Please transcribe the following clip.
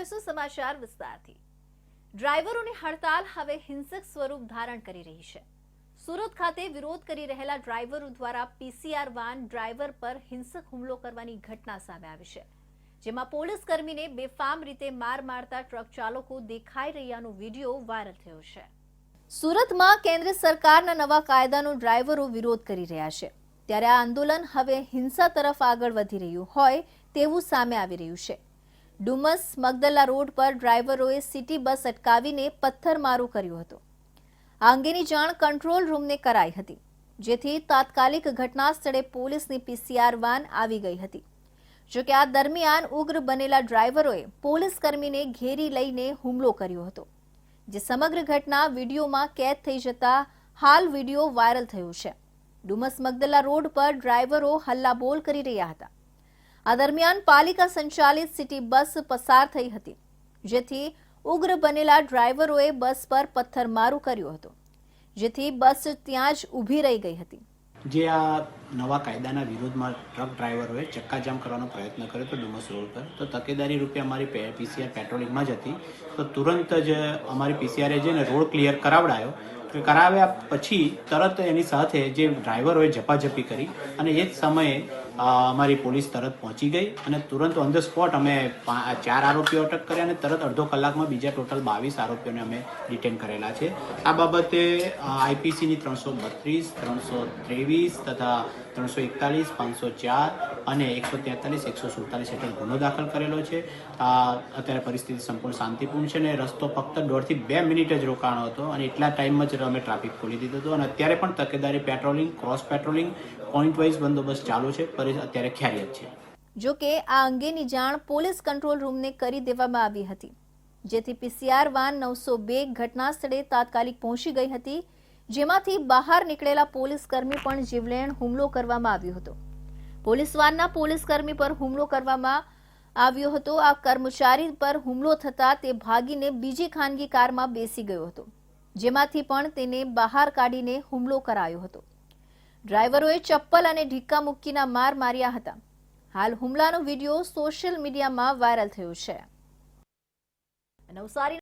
જોઈશું સમાચાર વિસ્તારથી. ડ્રાઈવરોની હડતાલ હવે હિંસક સ્વરૂપ ધારણ કરી રહી છે. સુરત ખાતે વિરોધ કરી રહેલા ડ્રાઈવરો દ્વારા પીસીઆર વાન ડ્રાઈવર પર હિંસક હુમલો કરવાની ઘટના સામે આવી છે. જેમાં પોલીસ કર્મીને બેફામ રીતે માર મારતા ટ્રક ચાલકો દેખાઈ રહ્યાનો વીડિયો વાયરલ થયો છે. સુરતમાં કેન્દ્ર સરકારના નવા કાયદાનો ડ્રાઈવરો વિરોધ કરી રહ્યા છે. ત્યારે આ આંદોલન હવે હિંસા તરફ આગળ વધી રહ્યું હોય તેવું સામે આવી રહ્યું છે. ડુમસ મગદલ્લા રોડ પર ડ્રાઈવરોએ સિટી બસ અટકાવીને પથ્થરમારો કર્યો હતો. આ અંગેની જાણ કંટ્રોલ રૂમને કરાઈ હતી, જેથી તાત્કાલિક ઘટના સ્થળે પોલીસની પીસીઆર વાન આવી ગઈ હતી. જોકે આ દરમિયાન ઉગ્ર બનેલા ડ્રાઈવરોએ પોલીસ કર્મીને ઘેરી લઈને હુમલો કર્યો હતો, જે સમગ્ર ઘટના વિડીયોમાં કેદ થઈ જતા હાલ વીડિયો વાયરલ થયો છે. ડુમસ મગદલ્લા રોડ પર ડ્રાઈવરો હલ્લાબોલ કરી રહ્યા હતા. આ દરમિયાન પાલિકા સંચાલિત સિટી બસ પસાર થઈ હતી, જેથી ઉગ્ર બનેલા ડ્રાઈવરોએ બસ પર પથ્થરમારો કર્યો હતો, જેથી બસ ત્યાં જ ઊભી રહી ગઈ હતી. જે આ નવા કાયદાના વિરોધમાં ટ્રક ડ્રાઈવરોએ ચક્કાજામ કરવાનો પ્રયત્ન કર્યો હતો ડુમસ રોડ પર, તો તકેદારી રૂપે અમારી પીસીઆર પેટ્રોલિંગમાં જ હતી. તો તુરંત જ અમારી પીસીઆરે જઈને રોડ ક્લિયર કરાવડાયો કરાવ્યા પછી તરત એની સાથે જે ડ્રાઈવરોએ ઝપાઝપી કરી અને એ જ સમયે અમારી પોલીસ તરત પહોંચી ગઈ અને તુરંત ઓન ધ સ્પોટ અમે ચાર આરોપીઓ અટક કર્યા અને તરત અડધો કલાકમાં બીજા ટોટલ બાવીસ આરોપીઓને અમે ડિટેન કરેલા છે. આ બાબતે આઈપીસીની ત્રણસો બત્રીસ, ત્રણસો ત્રેવીસ તથા ત્રણસો એકતાલીસ, પાંચસો ચાર અને એકસો તેતાલીસ, એકસો સુડતાલીસ હેઠળ ગુનો દાખલ કરેલો છે. અત્યારે પરિસ્થિતિ સંપૂર્ણ શાંતિપૂર્ણ છે અને રસ્તો ફક્ત દોઢથી બે મિનિટ જ રોકાણો હતો અને એટલા ટાઈમમાં જ અમે ટ્રાફિક ખોલી દીધો હતો અને અત્યારે પણ તકેદારી patrolling cross patrolling point wise બંદોબસ્ત ચાલુ છે. પર અત્યારે ખ્યાલિયત છે. જો કે આ અંગેની જાણ પોલીસ કંટ્રોલ રૂમને કરી દેવામાં આવી હતી. જેથી પીસીઆર વાન નવસો બે ઘટના સ્થળે તાત્કાલિક પહોંચી ગઈ હતી. જેમાંથી બહાર નીકળેલા પોલીસ કર્મી પણ જીવલેણ હુમલો કરવામાં આવ્યો હતો. પોલીસ વાનના પોલીસ કર્મી પર હુમલો કરવામાં આવ્યો હતો. આ કર્મચારી પર હુમલો થતા તે ભાગીને બીજી ખાનગી કારમાં બેસી ગયો હતો. જેમાંથી પણ તેને બહાર કાઢીને હુમલો કરાયો હતો. ડ્રાઈવરોએ ચપ્પલ અને ઢીક્કા મુક્કીના માર માર્યા હતા. હાલ હુમલાનો વીડિયો સોશિયલ મીડિયામાં વાયરલ થયો છે. નવસારી